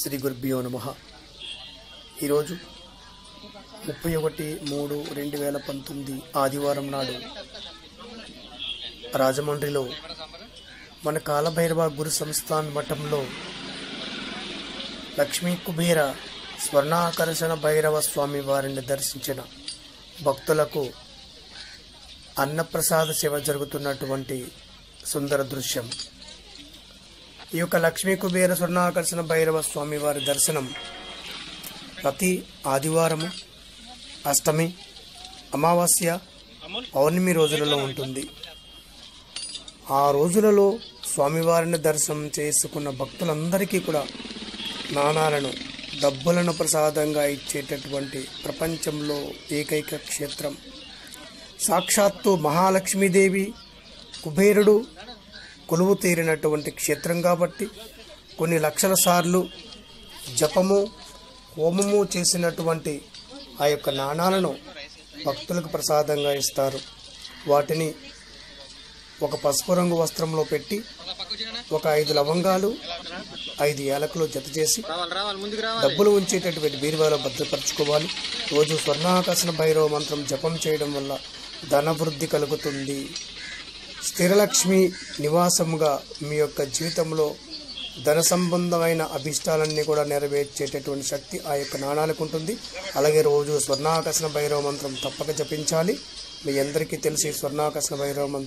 శ్రీ గురుభ్యో నమ. ఈరోజు ముప్పై ఒకటి మూడు రెండు వేల పంతొమ్మిది ఆదివారం నాడు రాజమండ్రిలో మన కాలభైరవ గురు సంస్థాన్ మఠంలో లక్ష్మీ కుబేర స్వర్ణాకర్షణ భైరవ స్వామి వారిని దర్శించిన భక్తులకు అన్నప్రసాద సేవ జరుగుతున్నటువంటి సుందర దృశ్యం. ఈ యొక్క లక్ష్మీ కుబేర స్వర్ణాకర్షణ భైరవ స్వామి వారి దర్శనం ప్రతి ఆదివారము అష్టమి అమావాస్య పౌర్ణమి రోజులలో ఉంటుంది. ఆ రోజులలో స్వామివారిని దర్శనం చేసుకున్న భక్తులందరికీ కూడా నాణాలను డబ్బులను ప్రసాదంగా ఇచ్చేటటువంటి ప్రపంచంలో ఏకైక క్షేత్రం. సాక్షాత్తు మహాలక్ష్మీదేవి కుబేరుడు కొలువు తీరినటువంటి క్షేత్రం కాబట్టి కొన్ని లక్షల సార్లు జపము హోమము చేసినటువంటి ఆ యొక్క నాణాలను భక్తులకు ప్రసాదంగా ఇస్తారు. వాటిని ఒక పసుపు రంగు వస్త్రంలో పెట్టి ఒక ఐదు లవంగాలు ఐదు ఏలకులు జత చేసి డబ్బులు ఉంచేటటువంటి బీరువాలో భద్రపరచుకోవాలి. రోజు స్వర్ణాకర్షణ భైరవ మంత్రం జపం చేయడం వల్ల ధనవృద్ధి కలుగుతుంది. స్థిరలక్ష్మి నివాసముగా మీ యొక్క జీవితంలో ధన సంబంధమైన అభిష్టాలన్నీ కూడా నెరవేర్చేటటువంటి శక్తి ఆ యొక్క నాణాలకు ఉంటుంది. అలాగే రోజు స్వర్ణాకర్షణ భైరవ మంత్రం తప్పక జపించాలి. మీ అందరికీ తెలిసి స్వర్ణాకర్షణ భైరవ మంత్రం